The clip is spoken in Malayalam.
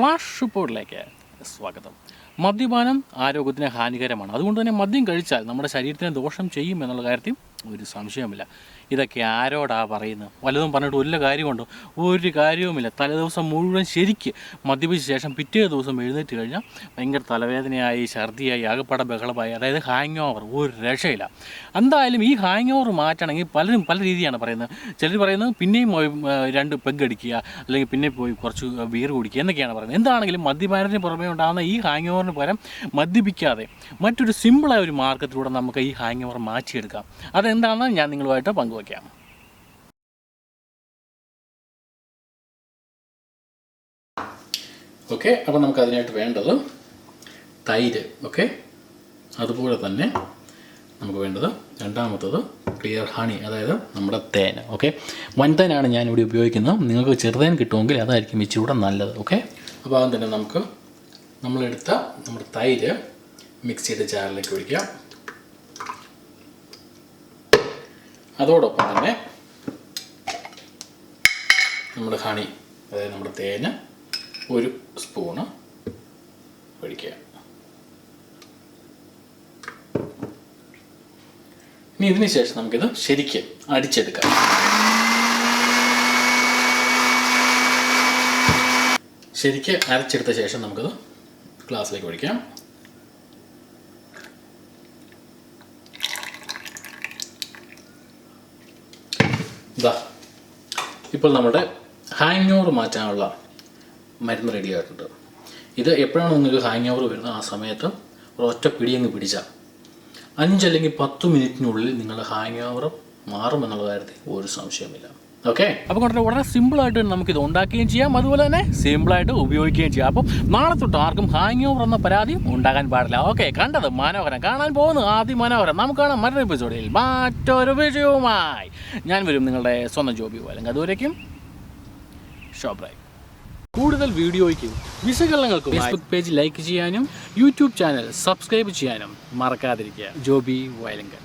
ഫ്ലാഷ് റിപ്പോർട്ടിലേക്ക് സ്വാഗതം. മദ്യപാനം ആരോഗ്യത്തിന് ഹാനികരമാണ്. അതുകൊണ്ട് തന്നെ മദ്യം കഴിച്ചാൽ നമ്മുടെ ശരീരത്തിന് ദോഷം ചെയ്യും എന്നുള്ള കാര്യത്തിൽ ഒരു സംശയമില്ല ഇതൊക്കെ ആരോടാ പറയുന്നത്? വല്ലതും പറഞ്ഞിട്ട് വല്ല കാര്യമുണ്ടോ ഒരു കാര്യവുമില്ല. തലേദിവസം മുഴുവൻ ശരിക്ക് മദ്യപിച്ച ശേഷം പിറ്റേ ദിവസം എഴുന്നേറ്റ് കഴിഞ്ഞാൽ ഭയങ്കര തലവേദനയായി ഛർദിയായി ആകപ്പാട ബഹളമായി അതായത് ഹാങ് ഓവർ ഒരു രക്ഷയില്ല. എന്തായാലും ഈ ഹാങ് ഓവർ മാറ്റണമെങ്കിൽ പലരും പല രീതിയാണ് പറയുന്നത്. ചിലർ പറയുന്നത് പിന്നെയും രണ്ട് പെഗ് അടിക്കുക അല്ലെങ്കിൽ പിന്നെ പോയി കുറച്ച് ബീർ കുടിക്കുക എന്നൊക്കെയാണ് പറയുന്നത്. എന്താണെങ്കിലും മദ്യപാനത്തിന് പുറമേ ഉണ്ടാകുന്ന ഈ ഹാങ് ഓവറിന് പകരം മദ്യപിക്കാതെ മറ്റൊരു സിമ്പിളായ ഒരു മാർഗത്തിലൂടെ നമുക്ക് ഈ ഹാങ് ഓവർ മാറ്റിയെടുക്കാം അതെന്താണെന്ന് ഞാൻ നിങ്ങളുമായിട്ട് പങ്കുവയ്ക്കാം ഓക്കെ അപ്പോൾ നമുക്ക് അതിനായിട്ട് വേണ്ടത് തൈര് ഓക്കെ അതുപോലെ തന്നെ നമുക്ക് വേണ്ടത് രണ്ടാമത്തത് ക്ലിയർ ഹണി അതായത് നമ്മുടെ തേൻ ഓക്കെ വൻതേനാണ് ഞാനിവിടെ ഉപയോഗിക്കുന്നത്. നിങ്ങൾക്ക് ചെറുതേൻ കിട്ടുമെങ്കിൽ അതായിരിക്കും ഇച്ചിരൂടെ നല്ലത് ഓക്കെ അപ്പോൾ അതും തന്നെ നമുക്ക് നമ്മളെടുത്ത നമ്മുടെ തൈര് മിക്സിയുടെ ജാറിലേക്ക് ഒഴിക്കാം. അതോടൊപ്പം തന്നെ നമ്മുടെ ഹണി അതായത് നമ്മുടെ തേന് ഒരു സ്പൂണ് ഒഴിക്കുക. ഇനി ഇതിന് ശേഷം നമുക്കിത് ശരിക്ക് അടിച്ചെടുക്കാം. ശരിക്ക് അരച്ചെടുത്ത ശേഷം നമുക്കത് ഗ്ലാസ്സിലേക്ക് ഒഴിക്കാം. ഇതാ ഇപ്പോൾ നമ്മുടെ ഹാങ് ഓവർ മാറ്റാനുള്ള മരുന്ന് റെഡി ആയിട്ടുണ്ട്. ഇത് എപ്പോഴാണ് നിങ്ങൾക്ക് ഹാങ് ഓവർ വരുന്നത്? ആ സമയത്ത് ഒരൊറ്റ പിടിയങ്ങ് പിടിച്ചാൽ അഞ്ചല്ലെങ്കിൽ പത്ത് മിനിറ്റിനുള്ളിൽ നിങ്ങളുടെ ഹാങ് ഓവർ മാറുമെന്നുള്ള കാര്യത്തിൽ ഒരു സംശയമില്ല ഓക്കെ അപ്പോൾ വളരെ വളരെ സിമ്പിളായിട്ട് നമുക്കിത് ഉണ്ടാക്കുകയും ചെയ്യാം. അതുപോലെ തന്നെ സിമ്പിളായിട്ട് ഉപയോഗിക്കുകയും ചെയ്യാം. അപ്പം നാളെ തൊട്ട് ആർക്കും ഹാങ് ഓവർ എന്ന പരാതി ഉണ്ടാകാൻ പാടില്ല. ഓക്കെ കണ്ടത് മനോഹരം. കാണാൻ പോകുന്നു ആദ്യം മനോഹരം. നമുക്ക് കാണാം മറ്റൊരു എപ്പിസോഡിൽ മറ്റൊരു വിഷയവുമായി. ഞാൻ വരും നിങ്ങളുടെ സ്വന്തം ജോബി അല്ലെങ്കിൽ അതുവരേക്കും ഷോബ്രായി കൂടുതൽ വീഡിയോയ്ക്കും വിശകലനങ്ങൾക്കും ഫേസ്ബുക്ക് പേജ് ലൈക്ക് ചെയ്യാനും യൂട്യൂബ് ചാനൽ സബ്സ്ക്രൈബ് ചെയ്യാനും മറക്കാതിരിക്കുക. ജോബി വയലങ്കൻ